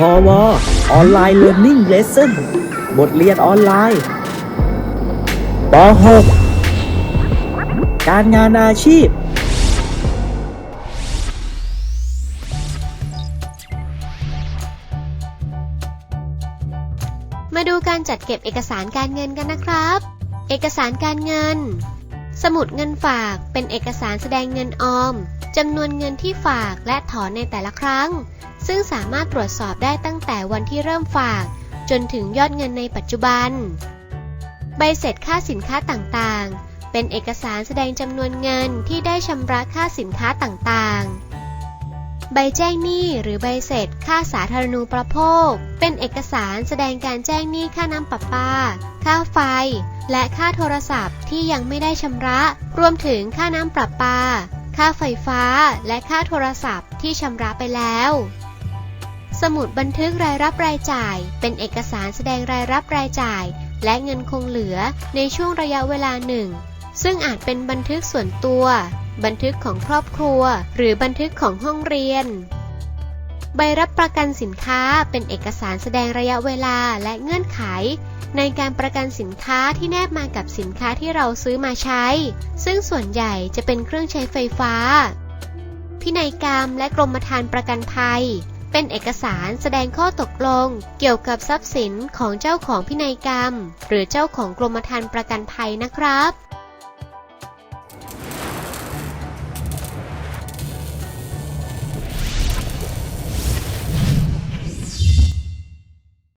พอวออนไลน์เรียน i ิ g เลส s o n บทเรียนออนไลน์ป .6 การงานอาชีพ มาดูการจัดเก็บเอกสารการเงินกันนะครับ เอกสารการเงิน สมุดเงินฝากเป็นเอกสารแสดงเงินออม จำนวนเงินที่ฝากและถอนในแต่ละครั้ง ซึ่งสามารถตรวจสอบได้ตั้งแต่วันที่เริ่มฝาก จนถึงยอดเงินในปัจจุบัน ใบเสร็จค่าสินค้าต่างๆ เป็นเอกสารแสดงจำนวนเงินที่ได้ชำระค่าสินค้าต่างๆใบแจ้งหนี้หรือใบเสร็จค่าสาธารณูปโภค เป็นเอกสารแสดงการแจ้งหนี้ค่าน้ำประปา ค่าไฟ และค่าโทรศัพท์ที่ยังไม่ได้ชำระ รวมถึงค่าน้ำประปา ค่าไฟฟ้าและค่าโทรศัพท์ที่ชำระไปแล้ว สมุดบันทึกรายรับรายจ่าย เป็นเอกสารแสดงรายรับรายจ่าย และเงินคงเหลือในช่วงระยะเวลาหนึ่ง ซึ่งอาจเป็นบันทึกส่วนตัว บันทึกของครอบครัว หรือบันทึกของห้องเรียน ใบรับประกันสินค้าเป็นเอกสารแสดงระยะเวลาและเงื่อนไข ในการประกันสินค้าที่แนบมากับสินค้าที่เราซื้อมาใช้ ซึ่งส่วนใหญ่จะเป็นเครื่องใช้ไฟฟ้า พินัยกรรมและกรมธรรม์ประกันภัย เป็นเอกสารแสดงข้อตกลง เกี่ยวกับทรัพย์สินของเจ้าของพินัยกรรม หรือเจ้าของกรมธรรม์ประกันภัยนะครับ